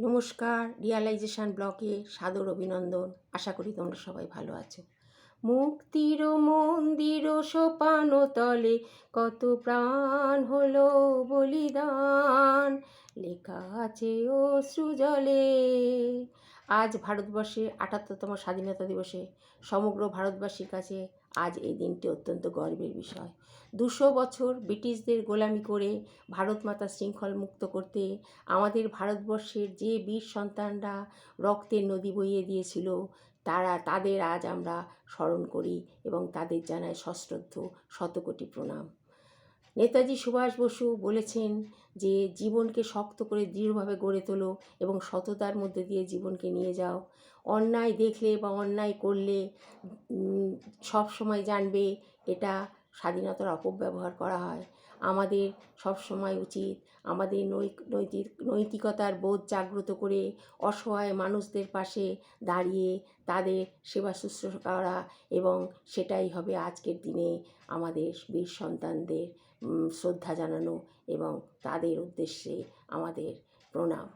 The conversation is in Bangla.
নমস্কার রিয়ালাইজেশান ব্লকে সাদর অভিনন্দন। আশা করি তোমরা সবাই ভালো আছো। মুক্তির মন্দির সোপান তলে কত প্রাণ হলো বলিদান। লেখা আছে ও সুজলে আজ ভারতবর্ষে আটাত্তরতম স্বাধীনতা দিবসে সমগ্র ভারতবাসীর কাছে আজ এই দিনটি অত্যন্ত গর্বের বিষয়। দুশো বছর ব্রিটিশদের গোলামি করে ভারত মাতা শৃঙ্খল মুক্ত করতে আমাদের ভারতবর্ষের যে বীর সন্তানরা রক্তের নদী বইয়ে দিয়েছিল, তারা, তাদের আজ আমরা স্মরণ করি এবং তাদের জানাই সশ্রদ্ধ শতকোটি প্রণাম। নেতাজি সুভাষ বসু বলেছেন যে, জীবনকে শক্ত করে দৃঢ়ভাবে গড়ে তোলো এবং সততার মধ্যে দিয়ে জীবনকে নিয়ে যাও। অন্যায় দেখলে বা অন্যায় করলে সব সময় জানবে এটা স্বাধীনতার অপব্যবহার করা হয়। আমাদের সব সময় উচিত আমাদের নৈতিক, নৈতিকতার বোধ জাগ্রত করে অসহায় মানুষদের পাশে দাঁড়িয়ে তাদের সেবা শুশ্রূষা করা এবং সেটাই হবে আজকের দিনে আমাদের বীর সন্তানদের শ্রদ্ধা জানানো এবং তাদের উদ্দেশ্যে আমাদের প্রণাম।